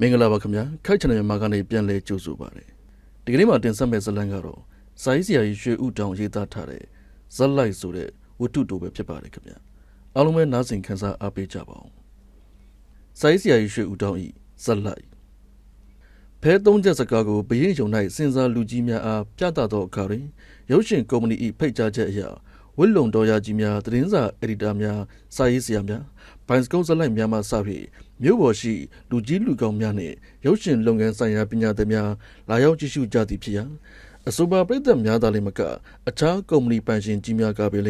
မင်္ဂလာပါခင်ဗျာခိုက်ချန်နယ်မြန်မာကနေပြန်လဲကြိုဆိုပါရစေဒီကနေ့မှာတင်ဆက်မယ့်ဇာတ်လမ်းကတော့စာရေးဆရာကြီးရွှေဥတောင်ရေးသားထားတဲ့ဇက်လိုက်ဆိုတဲ့ဝတ္ထုတိုပဲဖြစ်ပါတယ်ခင်ဗျာအားလုံးပဲနားဆင်ခန်းစားအားပေးကြပါအောင်စာရေးဆရာကြီးရွှေဥတောင်ဤဇက်လိုက်ဖဲသုံးချက်စကားကိုဘရင်ယုံ၌စင်စားလူကြီးများအားပြသသောအခါတွင်ရုပ်ရှင်ကုမ္ပဏီ၏ဖိတ်ကြားချက်အရ ဝစ်လုံတော်ရကြီးများသတင်းစာအက်ဒီတာများစာရေးဆရာများဘိုင်စကုတ်ဇက်လိုက်များမှစပြီးမြို့ပေါ်ရှိလူကြီးလူကောင်းများနှင့်ရုပ်ရှင်လုပ်ငန်းဆိုင်ရာပညာသည်များလာရောက်ကြည့်ရှုကြသည်ဖြစ်ရာအဆိုပါပြည်သက်များသာလည်းမကအခြားကုမ္ပဏီပိုင်ရှင်ကြီးများကပင်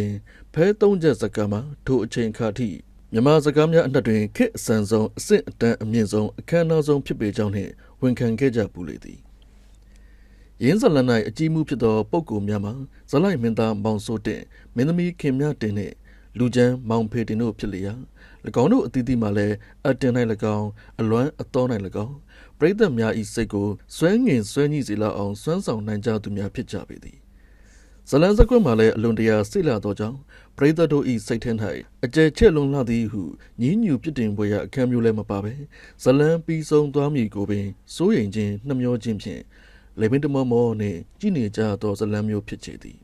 ဖဲသုံးချက်စကားမှာထိုအချိန်အခါထိမြန်မာစကားများအနှက်တွင်ခက်အဆန်ဆုံးအဆင့်အတန်းအမြင့်ဆုံးအခမ်းအနားဆုံးဖြစ်ပေကြောင်းနှင့်ဝန်ခံခဲ့ကြပူလေသည် ရင်းဇလန်၌အကြီးမှုဖြစ်သောပုဂ္ဂိုလ်များမှာဇလိုက်မင်းသားမောင်စိုးတင်မင်းသမီးခင်မြတင်နှင့်လူချမ်းမောင်ဖေတင်တို့ဖြစ်လျာ၎င်းတို့အသီးသီးမှလည်းအတင်၌၎င်းအလွမ်းအသော၌၎င်းပရိသတ်များ၏စိတ်ကိုစွဲငင်စွဲညှိစေလောက်အောင်စွမ်းဆောင်နိုင်ကြသူများဖြစ်ကြပေသည်ဇလန်စကွက်မှလည်းအလွန်တရာစိတ်လာသောကြောင့်ပရိသတ်တို့၏စိတ်ထဲ၌အကျယ်ချဲ့လွန်လှသည်ဟုညည်းညူပြစ်တင်ပွဲရအခမ်းမျိုးလည်းမပါပဲဇလန်ပြီးဆုံးသွားမည်ကိုပင်စိုးရိမ်ခြင်းနှမျောခြင်းဖြင့် လေပင်တမောမောနှင့်ကြည်နေကြသောဇလန်မျိုးဖြစ်ချေသည်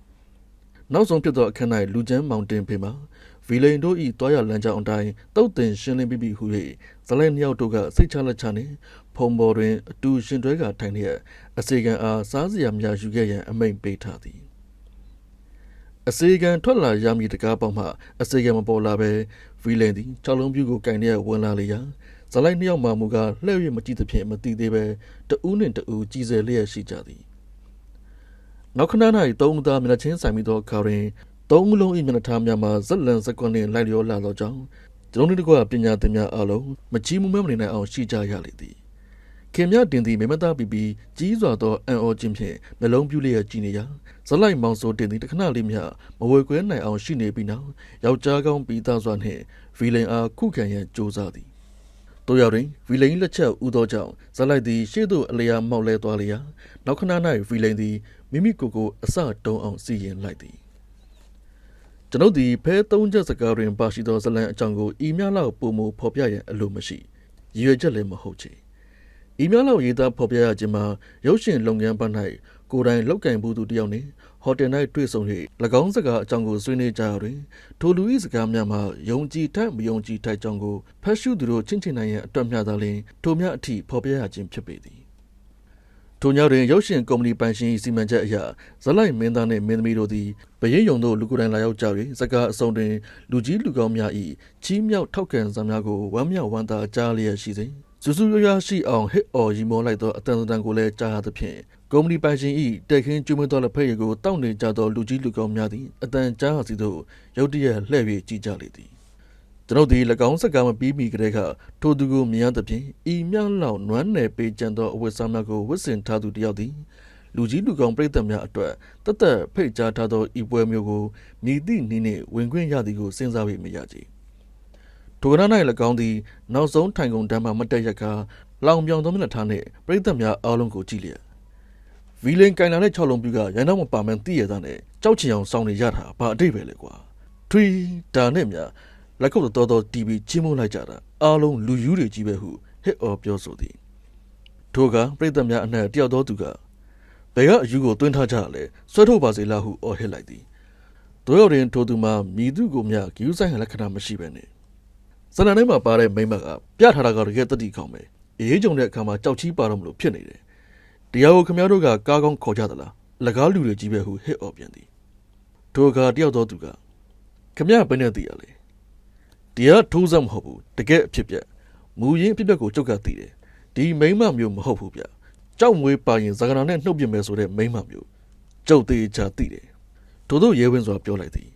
နောက်ဆုံးဖြစ်သောအခန်း၌လူချမ်းမောင်တင်ဖေမှာဗီလိန်တို့၏တွားရလမ်းကြောင်းအတိုင်းတုတ်တင်ရှင်းလင်းပြီးပြီဟု၍ဇလဲနှစ်ယောက်တို့ကစိတ်ချလက်ချနှင့်ဖုံပေါ်တွင်အတူရှင်တွဲကထိုင်လျက်အစေခံအားစားစရာများယူခဲ့ရန်အမိန့်ပေးထားသည်အစေခံထွက်လာရမည်တကားပေါက်မှအစေခံမပေါ်လာပဲဗီလိန်သည်၆လုံးပြူကိုကင်လျက်ဝင်လာလေရာ ဇလိုက်နှစ်ယောက်မှမူကားလှဲ့ရမကြည့်သဖြင့်မသိသေးပဲတဦးနှင့်တဦးကြည်စဲလျက်ရှိကြသည်နောက်ခဏ၌သုံးသားမျက်နှာချင်းဆိုင်ပြီးသောအခါတွင်သုံးလုံး၏မျက်နှာထားများမှာဇက်လန်စကွန်နှင့်လိုက်လျောလာသောကြောင့်ကျွန်တော်တို့ကပညာသင်များအလုံးမချီးမူးမဲမနေနိုင်အောင်ရှိကြရလေသည်ခင်မြတင်သည်မေမသားပီပီကြီးစွာသောအံ့ဩခြင်းဖြင့်နှလုံးပြူလျက်ကြည်နေရာဇက်လိုက်မောင်ဆိုတင်သည်တခဏလေးမျှမဝေကွဲနိုင်အောင်ရှိနေပြီးနောက်ယောက်ျားကောင်းပြီးသားစွာနှင့်ဗီလင်အားခုခံရန်ကြိုးစားသည် တို့ရောက်တွင်ဗီလိန်လက်ချက်ဥသောကြောင့်ဇက်လိုက်သည်ရှေ့သို့အလျာမောက်လဲသွားလျာနောက်ခဏ၌ဗီလိန်သည်မိမိကိုယ်ကိုအစတုံးအောင်စီရင်လိုက်သည်ကျွန်ုပ်သည်ဖဲသုံးချက်စကားတွင်ပါရှိသောဇလံအကြောင်းကိုအီးမြလောက်ပုံမဖော်ပြရန်အလိုမရှိရည်ရွယ်ချက်လည်းမဟုတ်ချေအီးမြလောက်ရေးသားဖော်ပြရခြင်းမှာရုပ်ရှင်လုပ်ငန်းဘက်၌ ကိုယ်တိုင်လောက်ကင်မှုသူတယောက်နှင့်ဟိုတယ်၌တွေ့ဆုံ၍၎င်းစကားအကြောင်းကိုဆွေးနွေးကြရတွင်ထိုလူ၏စကားများမှာယုံကြည်ထိုက်မယုံကြည်ထိုက်ကြောင်းကိုဖတ်ရှုသူတို့ချင်းချင်းနိုင်ရန်အတွက်မျှသာလျှင်ထိုများအထိဖော်ပြရခြင်းဖြစ်ပေသည်ထိုညတွင်ရုပ်ရှင်ကုမ္ပဏီပိုင်ရှင်စီမံချက်အရဇလိုက်မင်းသားနှင့်မင်းသမီးတို့သည်ဗရင်ယုံတို့လူကိုယ်တိုင်လာရောက်ကြ၍စကားအစုံတွင် လူကြီးလူကောင်းများ၏ချီးမြှောက်ထောက်ခံစာများကိုဝမ်းမြောက်ဝမ်းသာကြားလျက်ရှိစဉ် စူးစူးရွရွရှိအောင်ဟစ်အော်ရီမောလိုက်သောအတန်တန်ကိုလည်းကြားရသဖြင့်ကုမ္ပဏီပိုင်ရှင်၏တက်ခင်းကျွေးမွေးသောလက်ဖက်ရည်ကိုတောက်နေကြသောလူကြီးလူကောင်းများသည်အတန်ကြားစီသို့ရုတ်တရက်လှည့်၍ကြည့်ကြလေသည်ကျွန်ုပ်သည်၎င်းစကားမပြီးမီကတည်းကထိုသူကိုမြင်ရသဖြင့်ဤမြလောက်နွမ်းနယ်ပေးကြံသောအဝတ်စားများကိုဝတ်ဆင်ထားသူတစ်ယောက်သည်လူကြီးလူကောင်ပြည်သက်များအတွက်တသက်ဖိတ်ကြားထားသောဤပွဲမျိုးကိုမြည်သည့်နည်းနှင့်ဝင်ခွင့်ရသည်ကိုစဉ်းစား၍မရကြ။ ထိုကနာ၌၎င်းသည်နောက်ဆုံးထိုင်ကုန်တန်းမှမတက်ရက်ကာလောင်ပြောင်သောမျက်နှာထားနှင့်ပြည်သက်များအားလုံးကိုကြည့်လျက်ဗီလင်ကင်လာတဲ့၆လုံးပြူကရန်တော့မပါမှန်းသိရတဲ့နဲ့ကြောက်ချင်အောင်စောင်းနေရတာဘာအတိတ်ပဲလေကွာ။ထွီဒါနဲ့များလက်ကုပ်တော်တော်တီဗီချင်းမုန်းလိုက်ကြတာအားလုံးလူယူတွေကြီးပဲဟုဟစ်အော်ပြောဆိုသည်ထိုကပြည်သက်များအနှံ့တယောက်သောသူကဘယ်ကအယူကိုတွင်းထားကြလဲဆွဲထုတ်ပါစေလားဟုအော်ဟစ်လိုက်သည်တို့ရောက်ရင်ထိုသူမှာမြည်သူကိုမြဂယူးဆိုင်လက္ခဏာမရှိပဲနဲ့ ဇလန်ထဲမှာပါတဲ့မိမကပြထားတာကတကယ်တတိကောင်းပဲအေးကြုံတဲ့အခါမှာကြောက်ချီးပါတော့မလို့ဖြစ်နေတယ်တရားကိုခမရတို့ကကားကောင်းခေါ်ကြသလားလကားလူတွေကြီးပဲဟုဟစ်အော်ပြန်သည်ထိုကတယောက်သောသူကခမရဘယ်နဲ့သိရလဲတရားထိုးစမ်းမဟုတ်ဘူးတကယ်အဖြစ်ပြက်မူရင်းအဖြစ်ပြက်ကိုကြုတ်ကသိတယ်ဒီမိမမျိုးမဟုတ်ဘူးဗျကြောက်မွေးပါရင်ဇဂနာနဲ့နှုတ်ပြမယ်ဆိုတဲ့မိမမျိုးကျုပ်သေးချာသိတယ်ထို့သောရဲဝင်းစွာပြောလိုက်သည်၎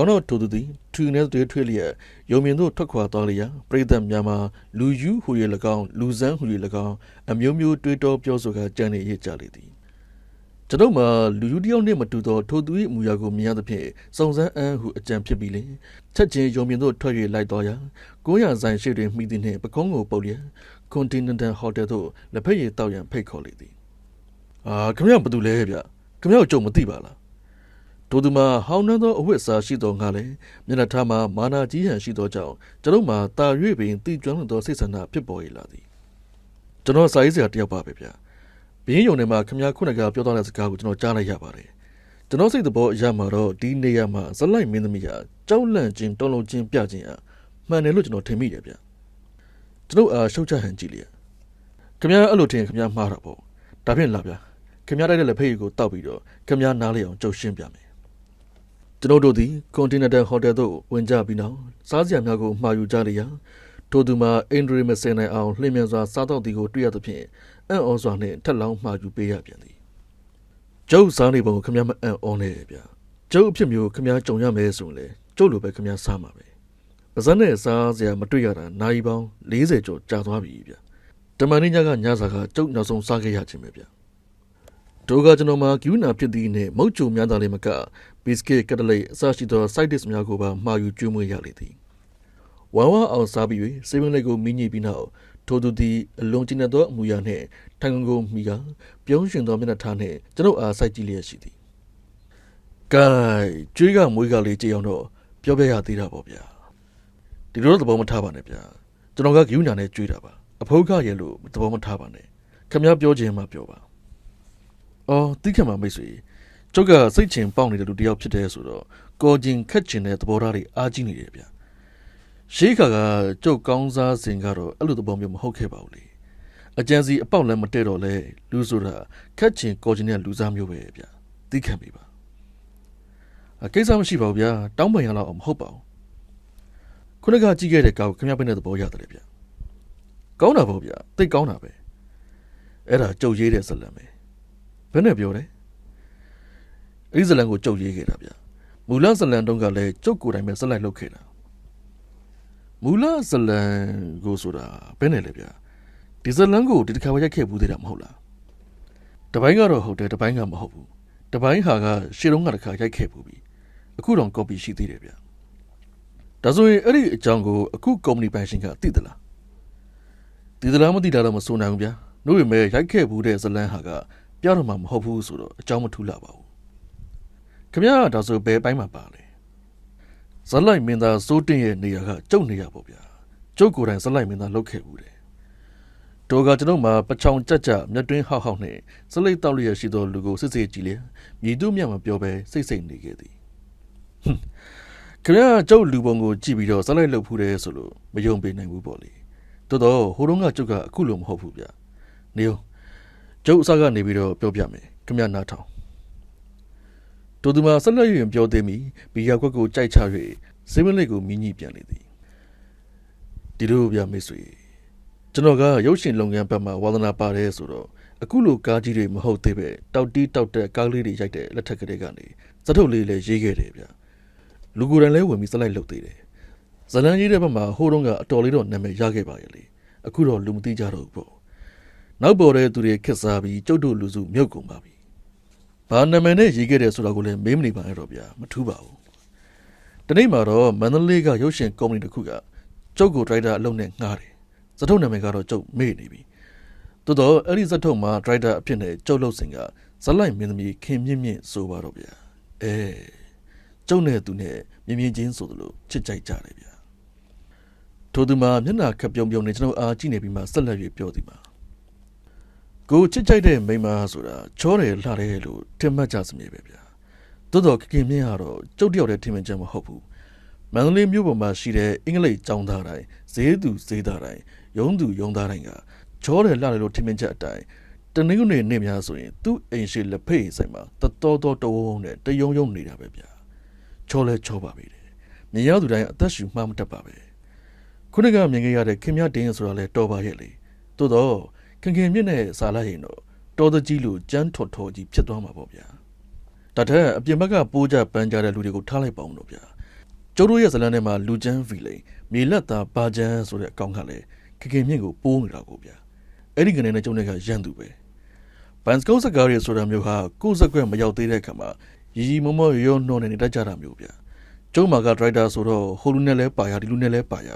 င်းတို့ထိုသူသည်ထူနေတွေထွေးလျက်ယုံမြင်သို့ထွက်ခွာသွားလျက်ပြိဿများမှာလူယူဟူ၍၎င်းလူစန်းဟူ၍၎င်းအမျိုးမျိုးတွေးတောပြောဆိုကကြံနေရကြလေသည်ကျွန်ုပ်မှာလူယူတယောက်နှင့်မတူသောထိုသူ၏မူရာကိုမြင်ရသဖြင့်စုံစမ်းအန်းဟုအကြံဖြစ်ပြီးလင်ချက်ချင်းယုံမြင်သို့ထွက်၍လိုက်သွားရာ900ဆိုင်ရှိတွင်မိသည်နှင့်ပကုံးကိုပုတ်လျက် Continental Hotel သို့လက်ဖက်ရည်တောက်ရန်ဖိတ်ခေါ်လေသည်အာခင်ဗျာဘာတူလဲဗျခင်ဗျာကိုကြုံမသိပါလား တို့သူမှာဟောင်းနှန်းသောအဝတ်အစားရှိသောငါလည်းမျက်နှာထားမှာမာနာကြီးဟန်ရှိသောကြောင့်ကျွန်ုပ်မှာတာ၍ပင်တည်ကျွမ်းသောစိတ်ဆန္ဒဖြစ်ပေါ်ရလာသည်ကျွန်တော်စာရေးဆရာတယောက်ပါပဲဗျဘင်းယုံထဲမှာခင်ဗျားခုနကပြောသွားတဲ့စကားကိုကျွန်တော်ကြားလိုက်ရပါတယ်ကျွန်တော်စိတ်သဘောအရမှာတော့ဒီနေရာမှာဇလိုက်မင်းသမီးဟာကြောက်လန့်ခြင်းတုံ့လုံးခြင်းပြခြင်းဟာမှန်တယ်လို့ကျွန်တော်ထင်မိတယ်ဗျကျွန်တော်အားရှုတ်ချဟန်ကြည့်လျက်ခင်ဗျားအဲ့လိုထင်ရင်ခင်ဗျားမှားတာပေါ့ဒါဖြင့်လာဗျခင်ဗျားတိုက်တဲ့လက်ဖေးကိုတောက်ပြီးတော့ခင်ဗျားနားလေအောင်ကြုတ်ရှင်းပြမယ် ကျွန်တော်တို့ဒီ Continental Hotel သို့ဝင်ကြပြီးနောက်စားစရာများကိုမှာယူကြလျက်ထို့သူမှာအင်ဒရီမစင်နိုင်အောင်လှည့်မြန်စွာစားတော့သည်ကိုတွေ့ရသဖြင့်အံ့ဩစွာနှင့်ထက်လောင်းမှားယူပေးရပြန်သည်ကျုပ်စားနေပုံကိုခမည်းမအံ့ဩနဲ့ဗျာကျုပ်အဖြစ်မျိုးခမည်းကြုံရမယ်ဆိုရင်လေကျုပ်လိုပဲခမည်းစားမှာပဲပါဇက်နဲ့စားစရာမတွေ့ရတာနိုင်ပေါင်း40ကျော်ကြာသွားပြီဗျာတမန်နေညကညစာကကျုပ်နောက်ဆုံးစားခဲ့ရခြင်းပဲဗျာတို့ကကျွန်တော်မှာကျူးနာဖြစ်သည်နဲ့မုတ်ချုံများသားလေးမက ဘစ်ကစ်ကတ်တလိတ်အစရှိသော side dish များကိုပါမှာယူကျွေးမွေးရလေသည်ဝမ်ဝမ်အောင်စားပြီး၍စေဗင်လေးကိုမိညစ်ပြီးနောက်ထိုသူသည်အလွန်ကျဉ်းသောအမူအရာနှင့်ထိုင်ကုန်ကိုမိကပြုံးရှင်သောမျက်နှာထားနှင့်ကျွန်ုပ်အားစိုက်ကြည့်လျက်ရှိသည်။ကဲကျွေးကမွေးကလေးကြည့်အောင်တော့ပြောပြရသေးတာပေါ့ဗျာ။ဒီလိုတော့သဘောမထားပါနဲ့ဗျာ။ကျွန်တော်ကဂယူညာနဲ့ကျွေးတာပါ။အဖိုးကရဲ့လို့သဘောမထားပါနဲ့။ခင်ဗျားပြောခြင်းမှပြောပါ။အော်တိခက်မှာမိတ်ဆွေ ကျုပ်ကစိတ်ချင်ပေါက်နေတဲ့လူတစ်ယောက်ဖြစ်တဲ့ဆိုတော့ကော်ကျင်ခက်ချင်တဲ့သဘောထားတွေအားကြီးနေတယ်ဗျာ။ရှေးခါကကျုပ်ကောင်းစားစဉ်ကတော့အဲ့လိုသဘောမျိုးမဟုတ်ခဲ့ပါဘူးလေအကြံစီအပေါက်လည်းမတည့်တော့လဲလူဆိုတာခက်ချင်ကော်ချင်တဲ့လူစားမျိုးပဲဗျသိခံပြီပါအကိစ္စမရှိပါဘူးဗျာတောင်းပန်ရတော့မဟုတ်ပါဘူးခုနကကြည့်ခဲ့တဲ့ကောက်ခင်ဗျားပဲတဲ့သဘောရတယ်လေဗျကောင်းတာပေါ့ဗျာသိကောင်းတာပဲအဲ့ဒါကြုတ်ရေးတဲ့ဇလံပဲဘယ်နဲ့ပြောလဲ အဲ့ဒီဇလံကိုကြုတ်ရေးခဲ့တာဗျမူလဇလံတုန်းကလည်းကြုတ်ကိုယ်တိုင်ပဲဇက်လိုက်လုပ်ခဲ့တာမူလဇလန်ကိုဆိုတာဘယ်နဲ့လဲဗျာဒီဇလန်ကိုဒီတစ်ခါပဲရိုက်ခဲ့ဘူးသေးတာမဟုတ်လားတပိုင်းကတော့ဟုတ်တယ်တပိုင်းကမဟုတ်ဘူးတပိုင်းဟာကရှေ့တုန်းကတစ်ခါရိုက်ခဲ့ဘူးပြီအခုတော့ copy ရှိသေးတယ်ဗျာဒါဆိုရင်အဲ့ဒီအကြောင်းကိုအခုကုမ္ပဏီပိုင်ရှင်ကသိသလားသိသလားမသိတာတော့မဆိုနိုင်ဘူးဗျာနှုတ်ရမဲရိုက်ခဲ့ဘူးတဲ့ဇလန်ဟာကပြောင်းတော့မှမဟုတ်ဘူးဆိုတော့အကြောင်းမထူးလာပါဘူး ခင်ဗျားကဒါဆိုဘယ်ပိုင်းမှာပါလဲဇက်လိုက်မင်းသားစိုးတင်ရဲ့နေရာကကျုပ်နေရပေါ့ဗျာကျုပ်ကိုယ်တိုင်ဇက်လိုက်မင်းသားလောက်ခဲ့ဘူးတယ်တိုကကျွန်ုပ်မှာပချောင်ကြက်ကြက်မျက်တွင်းဟောက်ဟောက်နဲ့ဇက်လိုက်တောက်လျက်ရှိသောလူကိုစစ်စစ်ကြည့်လေမြည်သူမြတ်မပြောဘဲစိတ်စိတ်နေခဲ့သည်ဟွန်းခင်ဗျားကျုပ်လူပုံကိုကြည့်ပြီးတော့ဇက်လိုက်လုပ်ဖူးတယ်ဆိုလို့မယုံပေးနိုင်ဘူးပေါ့လေတော်တော်ဟိုတုန်းကကျုပ်ကအခုလိုမဟုတ်ဘူးဗျာနေဦးကျုပ်အစကနေပြီးတော့ပြောပြမယ်ခင်ဗျားနားထောင် တူတူမှာဆက်လက်ရင်ပြောသေးမီဘီယာခွက်ကိုကြိုက်ချ၍စေမလေးကိုမြည်ညှိပြန်လေသည်ဒီလိုဗျမိတ်ဆွေကျွန်တော်ကရုပ်ရှင်လုပ်ငန်းဘက်မှာဝါသနာပါတယ်ဆိုတော့အခုလိုကားကြီးတွေမဟုတ်သေးပဲတောက်တီးတောက်တက်ကားလေးတွေရိုက်တဲ့လက်ထက်ကလေးကနေစက်ထုတ်လေးလည်းရေးခဲ့တယ်ဗျလူကိုယ်တိုင်လည်းဝင်ပြီးစလိုက်လုပ်သေးတယ်ဇလန်ကြီးတဲ့ဘက်မှာဟိုတုန်းကအတော်လေးတော့နာမည်ရခဲ့ပါရဲ့လေအခုတော့လူမသိကြတော့ဘူးပေါ့နောက်ပေါ်တဲ့သူတွေခက်စားပြီးကျုပ်တို့လူစုမြုပ်ကုန်ပါပြီ ဘာနာမည်နဲ့ရေးခဲ့တယ်ဆိုတာကိုလည်းမေးမနေပါနဲ့တော့ဗျာမထူးပါဘူးတနေ့မှာတော့မန္တလေးကရုပ်ရှင်ကုမ္ပဏီတစ်ခုကကျုပ်ကိုဒရိုက်တာအလုပ်နဲ့ငှားတယ်။ဇထုံနာမည်ကတော့ကျုပ်မေ့နေပြီ။တိုးတော့အဲ့ဒီဇထုံမှာဒရိုက်တာအဖြစ်နဲ့ကျုပ်လုပ်စဉ်ကဇက်လိုက်မင်းသမီးခင်မြင့်မြင့်ဆိုပါတော့ဗျာ။အဲကျုပ်နဲ့သူနဲ့မြင်မြင်ချင်းဆိုသလိုချစ်ကြိုက်ကြတယ်ဗျာ။ထိုသူမှာမျက်နှာခက်ပြုံပြုံနဲ့ကျွန်တော်အားကြည့်နေပြီးမှဆက်လက်၍ပြောသည်မှာ ကိုချစ်ကြိုက်တဲ့မိန်းမဆိုတာချောတယ်လှတယ်လို့ထင်မှတ်ကြစမြဲပဲဗျာ။တိုးတော့ခင်မြင့်ကတော့ကျုပ်တယောက်တည်းထင်မြင်ချက်မဟုတ်ဘူးမန္တလေးမြို့ပေါ်မှာရှိတဲ့အင်္ဂလိပ်ကျောင်းသားတိုင်းဈေးသူဈေးသားတိုင်းရုံးသူရုံးသားတိုင်းကချောတယ်လှတယ်လို့ထင်မြင်ချက်အတိုင်းတနင်္ဂနွေနေ့များဆိုရင်သူ့အိမ်ရှိလက်ဖေးဆိုင်မှာတတော်တော်တဝုံနဲ့တယုံယုံနေတာပဲဗျာချောလဲချောပါပြီတဲ့မြင်ရသူတိုင်းအသက်ရှူမှမတတ်ပါပဲခုနကမြင်ခဲ့ရတဲ့ခင်မြတ်တင်းဆိုတာလဲတော်ပါရဲ့လေတိုးတော့ ခင်ခင်မြင့်နဲ့စာလိုက်ရင်တော့တော်တကြီးလို့ကြမ်းထော်ထော်ကြီးဖြစ်သွားမှာပေါ့ဗျာဒါထက်အပြင်ဘက်ကပိုးကြပန်းကြတဲ့လူတွေကိုထားလိုက်ပါအောင်တော့ဗျာကျိုးတို့ရဲ့ဇလန်ထဲမှာလူချမ်းဗီလိန်မြေလက်သားဘာချမ်းဆိုတဲ့အကောင်ကလည်းခင်ခင်မြင့်ကိုပိုးနေတာကိုဗျာအဲ့ဒီကနေနဲ့ကျုံတဲ့ကရန်သူပဲဘန်စကုတ်စကားရီဆိုတာမျိုးဟာကိုယ်စက်ကွက်မရောက်သေးတဲ့ခါမှာရီရီမမောရောနှောနေနေတတ်ကြတာမျိုးဗျာကျုံမာကဒရိုက်တာဆိုတော့ဟိုလူနဲ့လဲပါရဒီလူနဲ့လဲပါရ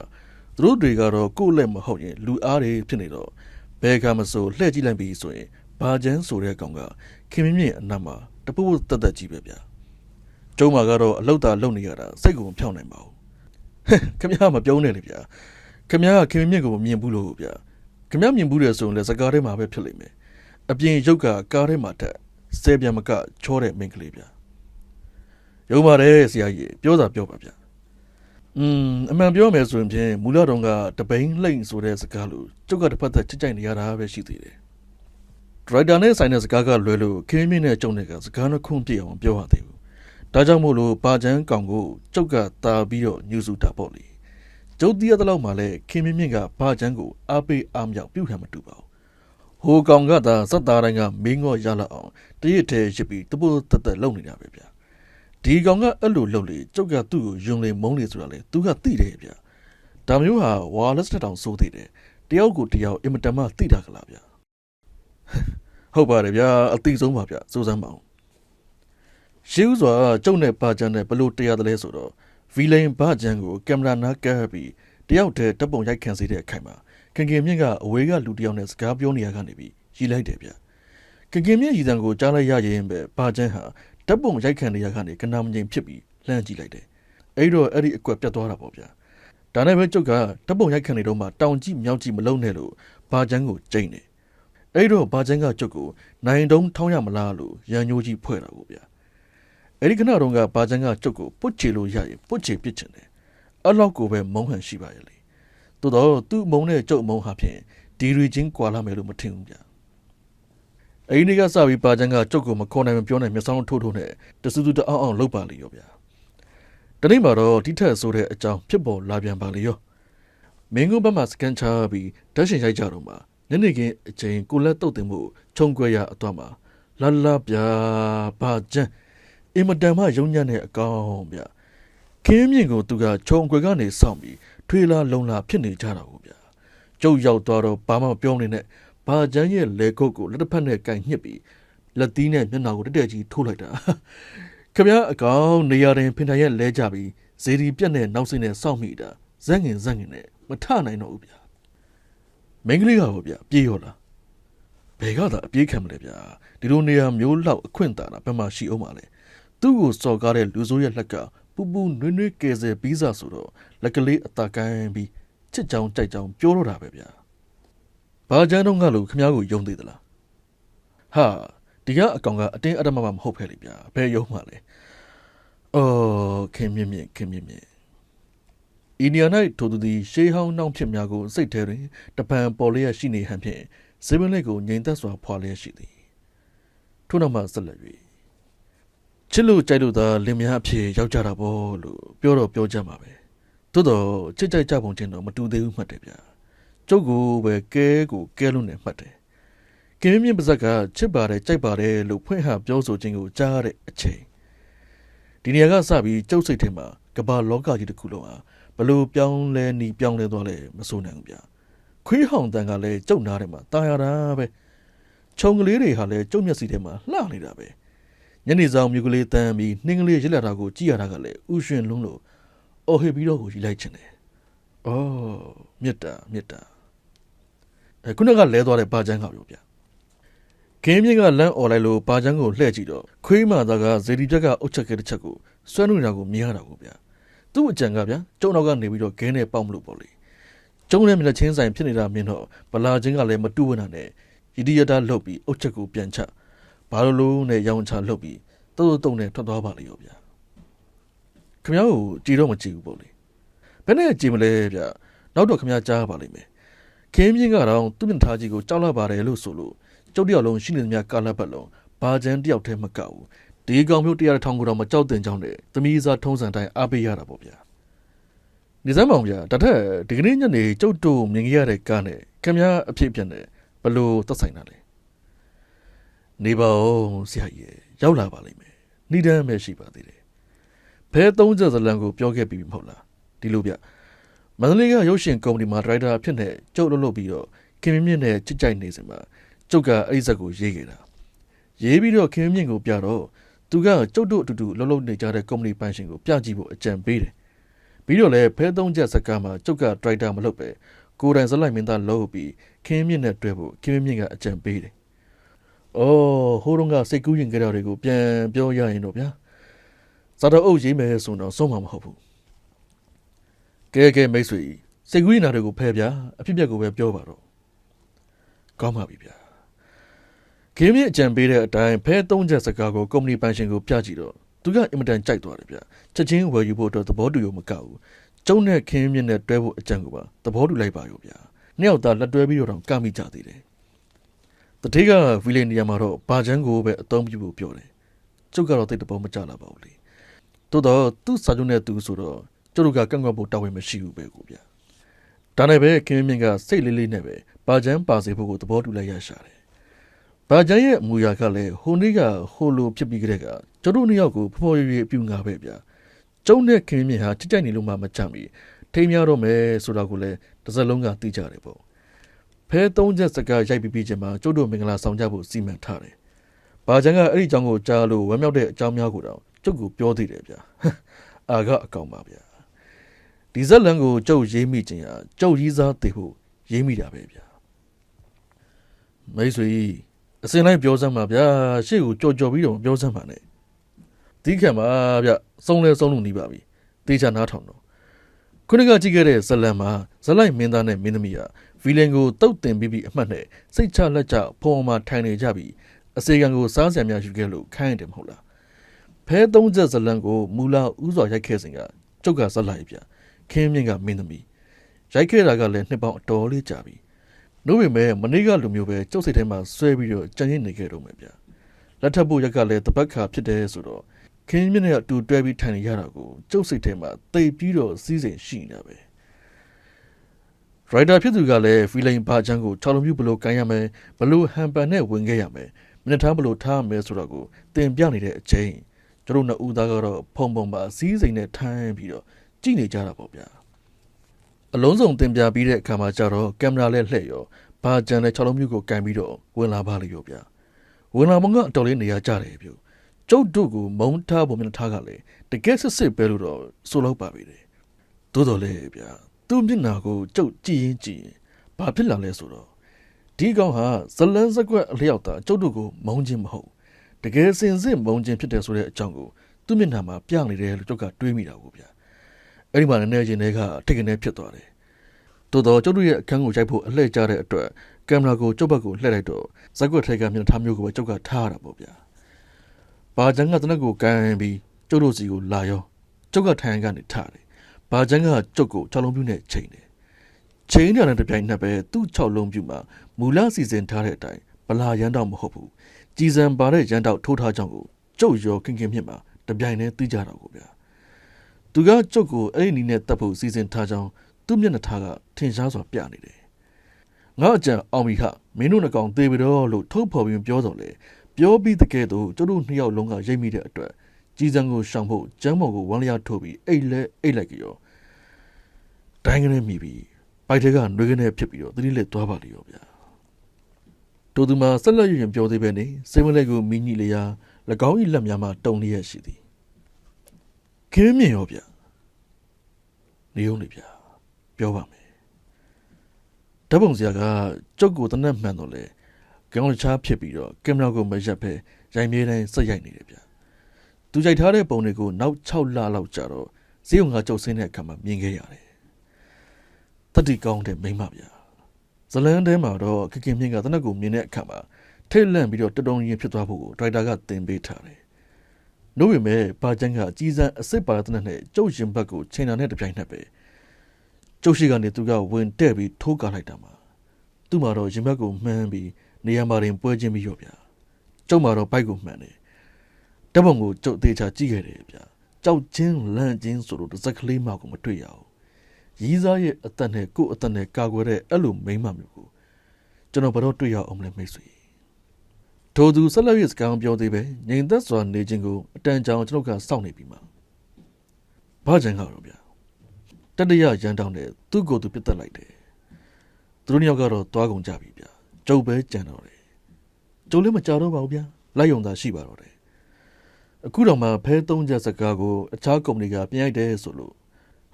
သူတို့တွေကတော့ကိုယ့်လက်မဟုတ်ရင်လူအားတွေဖြစ်နေတော့ ဘယ်ကမှဆိုလှည့်ကြည့်လိုက်ပြီဆိုရင်ဘာချမ်းဆိုတဲ့ကောင်ကခင်မြင့်မြင့်အနက်မှာတပုတ်ပုတ်တက်တက်ကြီးပဲဗျာကျုံမာကတော့အလောက်တာလုံနေရတာစိတ်ကိုမဖြောင်းနိုင်ပါဘူးဟဲ့ခင်ဗျားမပြုံးနဲ့လေဗျာခင်ဗျားကခင်မြင့်မြင့်ကိုမမြင်ဘူးလို့ဗျာခင်ဗျမြင်ဘူးတယ်ဆိုရင်လည်းစကားထဲမှာပဲဖြစ်လိမ့်မယ်အပြင်ရုပ်ကကားထဲမှာတက်ဆဲပြန်မကချောတဲ့မိန်းကလေးဗျရုံပါတယ်ဆရာကြီးပြောတာပြောပါဗျ อืมအမှန်ပြောမယ်ဆိုရင်ဖြင့်မူလတုန်းကတပိန်လှိမ့်ဆိုတဲ့စကားလို့ကျုပ်ကတစ်ဖက်သက်ချစ်ကြိုက်နေရတာပဲရှိသေးတယ်ဒရိုက်တာနဲ့ဆိုင်တဲ့စကားကလွယ်လို့ခင်းမင်းနဲ့ကျုံတဲ့ကစကားနှခုပြည့်အောင်ပြောရသေးဘူးဒါကြောင့်မို့လို့ပါချန်းကောင်ကိုကျုပ်ကတာပြီးတော့ညှူစုတာပေါ့လေကျုပ်တည်းရတဲ့လောက်မှလည်းခင်းမင်းမြင့်ကပါချန်းကိုအားပေးအားမြောက်ပြုခံမတူပါဘူးဟိုကောင်ကသာစက်သားတိုင်းကမင်းငေါ့ရလာအောင်တရစ်ထဲရစ်ပြီးတပုတ်တက်တက်လုံနေတာပဲဗျာ ဒီကောင်ကအဲ့လိုလုံလေကျုပ်ကသူ့ကိုယွံလေမုန်းလေဆိုတာလေသူကသိတယ်ဗျာဒါမျိုးဟာဝါလက်စတောင်စိုးသေးတယ်တယောက်ကိုတယောက်အင်မတန်မှသိတာကလားဗျာဟုတ်ပါတယ်ဗျာအသိဆုံးပါဗျာစိုးစမ်းပါအောင်ရှေးဥစွာကျုပ်နဲ့ပါချန်နဲ့ဘလို့တရားတယ်လဲဆိုတော့ဗီလိန်ဘာချန်ကိုကင်မရာနာကပ်ပြီးတယောက်တည်းတပ်ပုံရိုက်ခံစေတဲ့အခိုင်မှာခင်ခင်မြင့်ကအဝေးကလူတစ်ယောက်နဲ့စကားပြောနေရကနေပြီးရီလိုက်တယ်ဗျခင်ခင်မြင့်ရီတန်ကိုကြားလိုက်ရရင်ပဲဘာချမ်းဟာ ဓာတ်ပုံရိုက်ခံနေရကနေကနာမငိမ်ဖြစ်ပြီးလှမ်းကြည့်လိုက်တယ်အဲ့တော့အဲ့ဒီအကွက်ပြတ်သွားတာပေါ့ဗျာဒါနဲ့ပဲကျုပ်ကဓာတ်ပုံရိုက်ခံနေတော့မှတောင်ကြည့်မြောက်ကြည့်မလုံးနဲ့လို့ဘာချမ်းကိုကြိတ်နေအဲ့တော့ဘာချမ်းကကျုပ်ကိုနိုင်တုံးထောင်းရမလားလို့ရန်ညိုးကြီးဖွဲ့တာကိုဗျာအဲ့ဒီခဏတုန်းကဘာချမ်းကကျုပ်ကိုပုတ်ချေလို့ရရင်ပုတ်ချေပစ်ချင်တယ်အဲ့လောက်ကိုပဲမုန်းဟန်ရှိပါရဲ့လေသို့တော့သူ့မုံနဲ့ကျုပ်မုံဟာဖြင့်ဒီရီချင်းကွာလာမယ်လို့မထင်ဘူးဗျာ အင်းဒီကစပြီးပါချန်ကကျုပ်ကိုမခေါ်နိုင်မပြောနိုင်မျက်စောင်းထိုးထိုးနဲ့တစူးစူးတအောင်အောင်လှုပ်ပါလေရောဗျာတနေ့မှာတော့ဒီထက်ဆိုတဲ့အကြောင်းဖြစ်ပေါ်လာပြန်ပါလေရောမင်းကုန်းဘက်မှာစကန်ချပြီးဓာတ်ရှင်ရိုက်ကြတော့မှာညနေခင်းအချိန်ကိုလက်တုတ်တင်မှုခြုံခွဲရအတော့မှာလာလာဗျာပါချန်အင်မတန်မှယုံညံ့တဲ့အကောင်ဗျာခင်းမြင့်ကိုသူကခြုံခွဲကနေစောင့်ပြီးထွေလာလုံလာဖြစ်နေကြတာကိုဗျာကျုပ်ရောက်သွားတော့ဘာမှမပြောနေနဲ့ ဘာကျန်းရဲ့လေကုတ်ကိုလက်တစ်ဖက်နဲ့ကင်ညှစ်ပြီးလက်သီးနဲ့မျက်နှာကိုတက်တက်ကြီးထိုးလိုက်တာခမရအကောင်နေရာတင်ဖင်ထိုင်ရဲ့လဲကြပြီးဇေဒီပြက်နဲ့နောက်စိနဲ့စောင့်မိတာဇက်ငင်ဇက်ငင်နဲ့မထနိုင်တော့ဘူးဗျာမင်းကလေးကဟောဗျာပြေးရောလားဘယ်ကသာအပြေးခံမလဲဗျာဒီလိုနေရာမျိုးလောက်အခွင့်တာတာဘယ်မှာရှိအောင်ပါလဲသူ့ကိုစော်ကားတဲ့လူဆိုးရဲ့လက်ကပူပူနွေ့နွေ့ကဲဆယ်ပြီးစားဆိုတော့လက်ကလေးအသာကိုင်းပြီးချစ်ကြောင်ကြိုက်ကြောင်ပြောတော့တာပဲဗျာ ဘာကြမ်းတော့ငါလို့ခမ ्या ကိုယုံသေးသလားဟာဒီကအကောင်ကအတင်းအဓမ္မမမဟုတ်ဖဲလေဗျာဘယ်ယုံမှလဲအော်ခင်မြင့်မြင့်ခင်မြင့်မြင့်အီနီယာ၌ထိုသူသည်ရှေးဟောင်းနှောင်းဖြစ်များကိုစိတ်ထဲတွင်တပံပေါ်လျက်ရှိနေဟန်ဖြင့်ဇေဘင်လက်ကိုငြိမ်သက်စွာဖွာလျက်ရှိသည်ထို့နောက်မှဆက်လက်၍ချစ်လို့ကြိုက်လို့သာလင်မယားအဖြစ်ရောက်ကြတာပေါ့လို့ပြောတော့ပြောကြမှာပဲသို့တော့ချစ်ကြိုက်ကြပုံချင်းတော့မတူသေးဘူးမှတ်တယ်ဗျာ ကျုပ်ကိုပဲကဲကိုကဲလို့နေမှတ်တယ်ကင်းမြင့်ပါဇက်ကချစ်ပါတယ်ကြိုက်ပါတယ်လို့ဖွင့်ဟပြောဆိုခြင်းကိုကြားရတဲ့အချိန်ဒီနေရာကစပြီးကျုပ်စိတ်ထဲမှာကမ္ဘာလောကကြီးတစ်ခုလုံးဟာဘလို့ပြောင်းလဲနေပြောင်းလဲသွားလဲမစိုးနိုင်ဘူးဗျာခွေးဟောင်တန်ကလည်းကျုပ်နားထဲမှာတာယာတာပဲခြုံကလေးတွေဟာလည်းကျုပ်မျက်စိထဲမှာလှနေတာပဲညနေဆောင်မြူကလေးတန်းပြီးနှင်းကလေးရစ်လာတာကိုကြည့်ရတာကလည်းဥရှင်လုံးလို့အော်ဟစ်ပြီးတော့ကိုကြီးလိုက်ချင်တယ်။အော်မြတ်တာမြတ်တာ အဲခုနကလဲသွားတဲ့ပါချမ်းကပြောဗျာ။ခင်းမြင့်ကလမ်းអော်လိုက်လို့ပါချမ်းကိုလှည့်ကြည့်တော့ခွေးမာသားကဇေဒီပြက်ကအုတ်ချက်ခဲတစ်ချက်ကိုဆွဲနှုတ်နေတာကိုမြင်ရတာကိုဗျာ။သူ့အကြံကဗျာကျုံနောက်ကနေပြီးတော့ဂင်းနဲ့ပေါက်မလို့ပေါ့လေ။ကျုံနဲ့မျက်ချင်းဆိုင်ဖြစ်နေတာမြင်တော့ဗလာချင်းကလည်းမတူဝနာနဲ့ရည်တရတာလှုပ်ပြီးအုတ်ချက်ကိုပြန်ချဘာလို့လို့နဲ့ရောင်ချလှုပ်ပြီးတုတ်တုံနဲ့ထွက်သွားပါလေရောဗျာခမ ्या ကိုကြည်တော့မကြည့်ဘူးပေါ့လေဘယ်နဲ့ကြည်မလဲဗျာနောက်တော့ခမ ्या ကြားပါလိမ့်မယ် ခင်းမြင့်ကတော့သူ့မျက်ထားကြီးကိုကြောက်လာပါတယ်လို့ဆိုလို့ကျုပ်တယောက်လုံးရှိနေသမျှကာလပတ်လုံးဘာကျန်တယောက်တည်းမကဘူးဒီကောင်မျိုးတရားထောင်ကိုတော့မကြောက်တင်ကြောင်းနဲ့သမီးစားထုံးစံတိုင်းအားပေးရတာပေါ့ဗျာနေစမ်းပါအောင်ဗျာတထက်ဒီကနေ့ညနေကျုပ်တို့မြင်ခဲ့ရတဲ့ကားနဲ့ခမ ्या အဖြစ်ပြန်တယ်ဘလို့သက်ဆိုင်တာလဲနေပါဦးဆရာကြီးရောက်လာပါလိမ့်မယ်နှီးတန်းပဲရှိပါသေးတယ်ဘဲသုံးချက်ဇလံကိုပြောခဲ့ပြီးပြီမဟုတ်လားဒီလိုဗျ မန္တလေးကရုပ်ရှင်ကုမ္ပဏီမှာဒရိုက်တာဖြစ်နေကျုပ်လုပ်လုပ်ပြီးတော့ခင်မင်းမြင့်နဲ့ချစ်ကြိုက်နေစမှာကျုပ်ကအဲ့ဒီဇက်ကိုရေးခဲ့တာရေးပြီးတော့ခင်မင်းမြင့်ကိုပြတော့သူကကျုပ်တို့အတူတူလှုပ်လှုပ်နေကြတဲ့ကုမ္ပဏီပိုင်ရှင်ကိုပြကြည့်ဖို့အကြံပေးတယ်ပြီးတော့လည်းဖဲသုံးချက်စကားမှာကျုပ်ကဒရိုက်တာမလုပ်ပဲကိုယ်တိုင်ဇက်လိုက်မင်းသားလုပ်ပြီးခင်မင်းမြင့်နဲ့တွေ့ဖို့ခင်မင်းမြင့်ကအကြံပေးတယ်။အော်ဟိုတုန်းကစိတ်ကူးရင်ကြတာတွေကိုပြန်ပြောရရင်တော့ဗျာ။စာတော်အုပ်ရေးမယ်ဆိုတော့ဆုံးမှာမဟုတ်ဘူး။ ကဲကဲမိတ်ဆွေစိတ်ကူးရင်တာတွေကိုဖဲဗျာအဖြစ်ပြက်ကိုပဲပြောပါတော့ကောင်းပါပြီဗျာခင်းမြင့်အကြံပေးတဲ့အတိုင်းဖဲသုံးချက်စကားကိုကုမ္ပဏီပိုင်ရှင်ကိုပြကြည့်တော့သူကအင်မတန်ကြိုက်သွားတယ်ဗျာချက်ချင်းဝယ်ယူဖို့အတွက်သဘောတူရုံမကဘူးကျုံနဲ့ခင်းမြင့်နဲ့တွဲဖို့အကြံကိုပါသဘောတူလိုက်ပါရောဗျာနှစ်ယောက်သားလက်တွဲပြီးတော့တောင်ကမိကြသေးတယ်တတိကဗီလီနီယာမှာတော့ဘာချန်ကိုပဲအသုံးပြုဖို့ပြောတယ်ကျုပ်ကတော့တိတ်တဘောမကြလာပါဘူးလေတိုးတော့သူ့စာချုပ်နဲ့သူဆိုတော့ ကျုပ်တို့ကကန့်ကွက်ဖို့တာဝန်မရှိဘူးပဲကိုဗျာဒါနဲ့ပဲခင်းမြင့်ကစိတ်လေးလေးနဲ့ပဲဘာချန်ပါစေဖို့ကိုသဘောတူလိုက်ရရှာတယ်ဘာချန်ရဲ့အမူအရာကလည်းဟိုနေ့ကဟိုလိုဖြစ်ပြီးကြတဲ့ကကျုပ်တို့နှစ်ယောက်ကိုဖော်ဖော်ရွရွအပြူငါပဲဗျာကျုံနဲ့ခင်းမြင့်ဟာချစ်ကြိုက်နေလို့မှမချမ်းပြီထိမ်းများတော့မယ်ဆိုတာကိုလည်းတစ်စက်လုံးကသိကြတယ်ပေါ့ဖဲသုံးချက်စကားရိုက်ပြီးပြီးချင်းမှာကျုပ်တို့မင်္ဂလာဆောင်ကြဖို့စီမံထားတယ်ဘာချန်ကအဲ့ဒီအကြောင်းကိုကြားလို့ဝမ်းမြောက်တဲ့အကြောင်းများကိုတော့ကျုပ်ကပြောသေးတယ်ဗျာအာကအကောင်ပါဗျာ ဒီဇက်လန်ကိုကျုပ်ရေးမိခြင်းဟာကျုပ်ရေးစားသိဖို့ရေးမိတာပဲဗျာမိတ်ဆွေအစင်လိုက်ပြောစမ်းပါဗျာရှေ့ကိုကြော်ကြော်ပြီးတော့မပြောစမ်းပါနဲ့ဒီခံပါဗျစုံလဲစုံလို့နေပါပြီတေချာနားထောင်တော့ခုနကကြည့်ခဲ့တဲ့ဇလန်မှာဇလိုက်မင်းသားနဲ့မင်းသမီးကဗီလန်ကိုတုတ်တင်ပြီးပြီးအမှတ်နဲ့စိတ်ချလက်ချဖုံမှာထိုင်နေကြပြီးအစေခံကိုစားစံများယူခဲ့လို့ခိုင်းတယ်မဟုတ်လားဖဲသုံးချက်ဇလန်ကိုမူလာဥစွာရိုက်ခဲ့စဉ်ကကျုပ်ကဇက်လိုက်ဗျ ခင်းမြင့်ကမင်းသမီးရိုက်ခဲ့တာကလည်းနှစ်ပေါင်းအတော်လေးကြာပြီနို့ပေမဲ့မနေ့ကလူမျိုးပဲကျုပ်စိတ်ထဲမှာဆွဲပြီးတော့ကြံ့ရင်နေခဲ့တော့မယ်ဗျလက်ထပ်ဖို့ရက်ကလည်းတပတ်ခါဖြစ်တယ်ဆိုတော့ခင်းမြင့်နဲ့အတူတွဲပြီးထိုင်နေရတာကိုကျုပ်စိတ်ထဲမှာတိတ်ပြီးတော့စီးစိမ်ရှိနေတာပဲရိုက်တာဖြစ်သူကလည်းဖီလိန်ဘာချန်ကို6လုံးပြဘလို့ကန်ရမယ်ဘလို့ဟန်ပန်နဲ့ဝင်ခဲ့ရမယ်မိနစ်ထားဘလို့ထားမယ်ဆိုတော့ကိုတင်ပြနေတဲ့အချိန်ကျတို့နှစ်ဦးသားကတော့ဖုံဖုံပါစီးစိမ်နဲ့ထိုင်ပြီးတော့ ကြည့်နေကြတာပေါ့ဗျာအလုံးစုံတင်ပြပြီးတဲ့အခါမှာကျတော့ကင်မရာနဲ့လှည့်ရောဘာချန်နဲ့6လုံးပြကိုကန်ပြီးတော့ဝင်လာပါလိမ့်ရောဗျာဝင်လာမကအတော်လေးနေရာကြတယ်ပြုကျုပ်တို့ကိုမုံထားပုံမျက်ထားကလည်းတကယ်စစ်စစ်ပဲလို့တော့ဆိုလောက်ပါပြီလေသို့တော်လေဗျာသူ့မျက်နှာကိုကျုပ်ကြည့်ရင်ကြည့်ရင်ဘာဖြစ်လာလဲဆိုတော့ဒီကောင်ဟာဇလန်းစကွက်အလျောက်တာကျုပ်တို့ကိုမုံခြင်းမဟုတ်တကယ်စင်စစ်မုံခြင်းဖြစ်တယ်ဆိုတဲ့အကြောင်းကိုသူ့မျက်နှာမှာပြနေတယ်လို့ကျုပ်ကတွေးမိတာကိုဗျာ အဲ့ဒီမှာလည်းနေချင်းတွေကထိတ်ကနေဖြစ်သွားတယ်တိုးတော့ကျုပ်တို့ရဲ့အခန်းကိုရိုက်ဖို့အလှည့်ကြတဲ့အတွက်ကင်မရာကိုကျုပ်ဘက်ကိုလှည့်လိုက်တော့ဇက်ကွက်ထဲကမျက်နှာထားမျိုးကိုပဲကျုပ်ကထားရတာပေါ့ဗျာဘာချန်ကတနက်ကိုကန်ပြီးကျုပ်တို့စီကိုလာရောကျုပ်ကထိုင်ကနေထားတယ်ဘာချန်ကကျုပ်ကို၆လုံးပြူနဲ့ချိန်တယ်ချိန်တယ်တဲ့ပြိုင်နက်ပဲသူ့၆လုံးပြူမှာမူလစီစဉ်ထားတဲ့အတိုင်းဗလာရန်တော့မဟုတ်ဘူးကြည်စံပါတဲ့ရန်တော့ထိုးထားကြောင်းကိုကျုပ်ရောခင်ခင်မြင့်မှာတပြိုင်တည်းသိကြတော့ကိုဗျာ သူကကျုပ်ကိုအဲ့ဒီနီးနဲ့တပ်ဖို့စီစဉ်ထားကြောင်းသူ့မျက်နှာထားကထင်ရှားစွာပြနေတယ်ငါအကြံအောင်ပြီခမင်းတို့နှကောင်သေးပြီတော့လို့ထုတ်ဖော်ပြီးပြောတော့လေပြောပြီးတကယ်တော့ကျတို့နှစ်ယောက်လုံးကရိပ်မိတဲ့အတွက်ကြီးစံကိုရှောင်ဖို့ကျမ်းပေါ်ကိုဝမ်းလျားထိုးပြီးအိတ်လဲအိတ်လိုက်ကြောဒိုင်းကနေမိပြီးပိုက်ထဲကနှွေးကနေဖြစ်ပြီးတော့သတိလက်သွားပါလိရောဗျာတို့သူမှာဆက်လက်ရရင်ပြောသေးပဲနေစိတ်မလက်ကိုမိညိလျာ၎င်း၏လက်များမှာတုံလျက်ရှိသည်ခင်းမြင်ရောဗျာ နေုံနေဗျာပြောပါမယ်ဓာတ်ပုံစရာကကျုပ်ကိုတနက်မှန်တော့လေကြောင်းချားဖြစ်ပြီးတော့ကင်မရာကိုမရက်ဖဲရိုင်မြေးတိုင်းစက်ရိုက်နေတယ်ဗျသူကြိုက်ထားတဲ့ပုံတွေကိုနောက်6လလောက်ကြာတော့ဈေးုံကကျုပ်ဆင်းတဲ့အခါမှာမြင်ခဲ့ရတယ်တတိကောင်းတဲ့မိမဗျဇလန်ထဲမှာတော့ကခင်မြင့်ကတနက်ကိုမြင်တဲ့အခါမှာထိတ်လန့်ပြီးတော့တတုံရင်ဖြစ်သွားဖို့ကိုဒရိုက်တာကသင်ပေးထားတယ်။ နို့ပေမဲ့ပါချန်ကအကြီးစံအစ်စ်ပါတဲ့နဲ့ကျုပ်ရင်ဘက်ကိုချိန်တာနဲ့တပြိုင်နက်ပဲကျုပ်ရှိကနေသူကဝင်တဲ့ပြီးထိုးကာလိုက်တာမှာသူ့မှာတော့ရင်ဘက်ကိုမှန်းပြီးနေရာမှာတင်ပွဲချင်းပြီးရောဗျာကျုပ်မှာတော့ဘိုက်ကိုမှန်တယ်တပုံကိုကျုပ်သေးချာကြည့်ခဲ့တယ်ဗျာကြောက်ချင်းလန့်ချင်းဆိုလို့တစ်စက်ကလေးမှကိုမတွေ့ရဘူးရီးစားရဲ့အသက်နဲ့ကို့အသက်နဲ့ကာကွယ်တဲ့အဲ့လိုမိမ့်မမျိုးကိုကျွန်တော်ဘယ်တော့တွေ့ရအောင်မလဲမိတ်ဆွေ ထိုသူဆက်လက်၍စကားပြောသေးပဲငြိမ်သက်စွာနေခြင်းကိုအတန်ကြောင်ကျွန်တော်ကစောင့်နေပြီမှာဘာကြံကတော့ဗျာတတရရန်တောင်းတဲ့သူ့ကိုယ်သူပြတ်တက်လိုက်တယ်သူတို့နှစ်ယောက်ကတော့သွားကုန်ကြပြီဗျာကျုပ်ပဲကြံတော့တယ်ကျုပ်လည်းမကြောက်တော့ပါဘူးဗျာလိုက်ယုံသာရှိပါတော့တယ်အခုတော့မှဖဲသုံးချက်စကားကိုအခြားကုမ္ပဏီကပြန်ရိုက်တယ်ဆိုလို့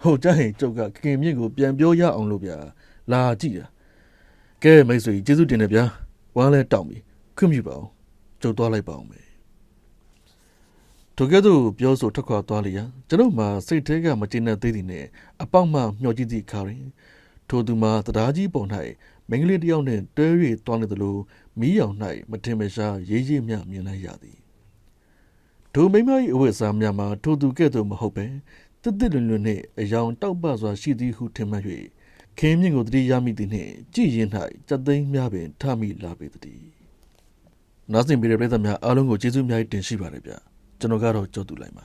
ဟုတ်ကြရင်ကျုပ်ကခင်မြင့်ကိုပြန်ပြောရအောင်လို့ဗျာလာကြည့်တာကဲမိတ်ဆွေကျေးဇူးတင်တယ်ဗျာဝမ်းလဲတောင်းပြီခွင့်ပြုပါအောင် ကျုပ်သွားလိုက်ပါအောင်မယ်ထိုကဲ့သို့ပြောဆိုထွက်ခွာသွားလျာကျွန်ုပ်မှာစိတ်ထဲကမကျေနပ်သေးသည်နှင့်အပေါက်မှမျှော်ကြည့်သည့်အခါတွင်ထိုသူမှာတရားကြီးပုံ၌မိန်းကလေးတစ်ယောက်နှင့်တွဲ၍သွားနေသလိုမီးရောင်၌မထင်မရှားရေးရေးမြမြင်လိုက်ရသည်ဒိုမိန်းမ၏အဝတ်အစားများမှာထိုသူကဲ့သို့မဟုတ်ပဲတစ်တစ်လွန်လွန်နှင့်အယောင်တောက်ပစွာရှိသည်ဟုထင်မှတ်၍ခင်းမြင့်ကိုတတိရမိသည်နှင့်ကြည်ရင်၌စက်သိမ်းများပင်ထမိလာပေသည် နားဆင်ပေးတဲ့ပရိသတ်များအားလုံးကိုကျေးဇူးအများကြီးတင်ရှိပါတယ်ဗျကျွန်တော်ကတော့ကြောက်တူလိုက်ပါ